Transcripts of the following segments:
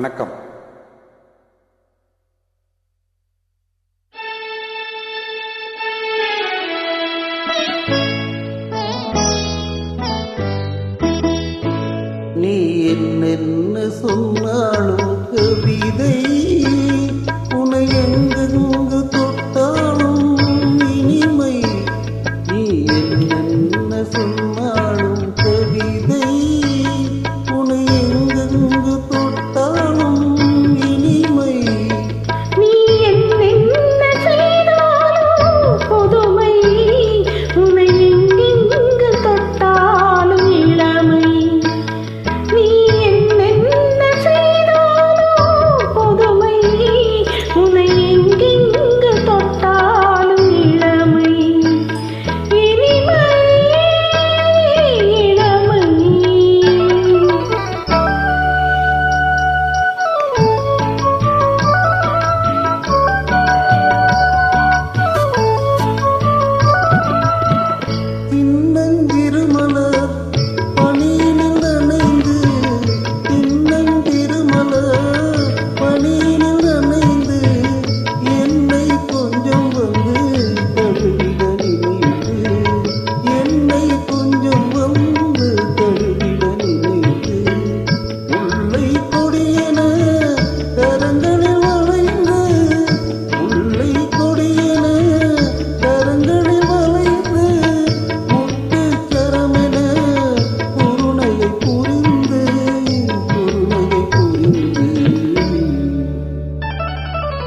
வணக்கம். நீ என்னென்ன சொன்னாலும் கவிதை உனை எங்கெங்கு தொட்டாலும் இனிமை. நீ என்னென்ன சொன்ன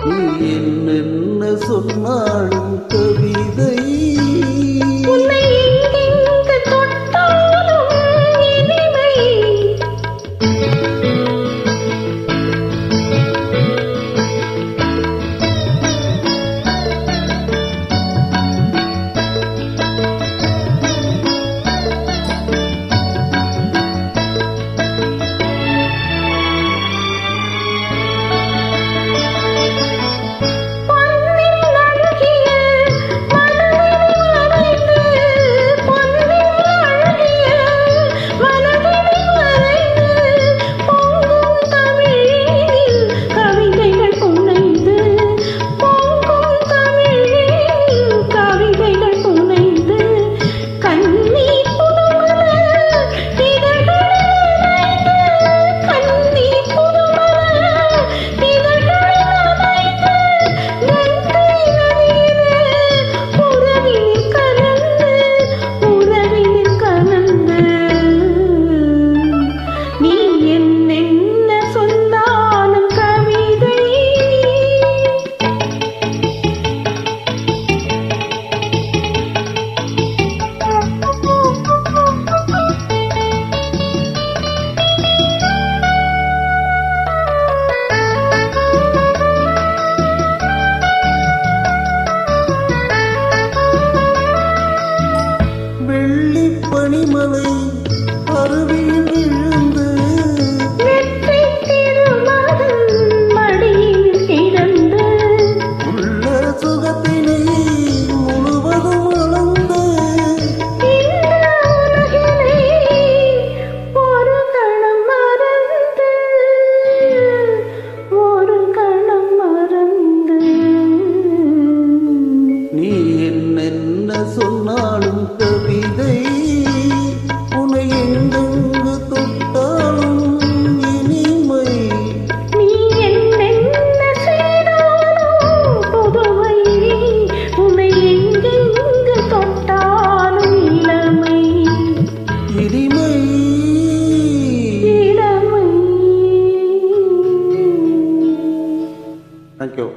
நீ என்னென்ன சொன்னாலும் கவிதை. சொன்னாலும் கவிதை உன்னை எங்கெங்கு தொட்டாலும் இனிமை. நீ என்னென்ன செய்தாலும் புதுமை. உன்னை எங்கெங்கு தொட்டாலும் இளமை. இனிமை. இளமை. தேங்க்யூ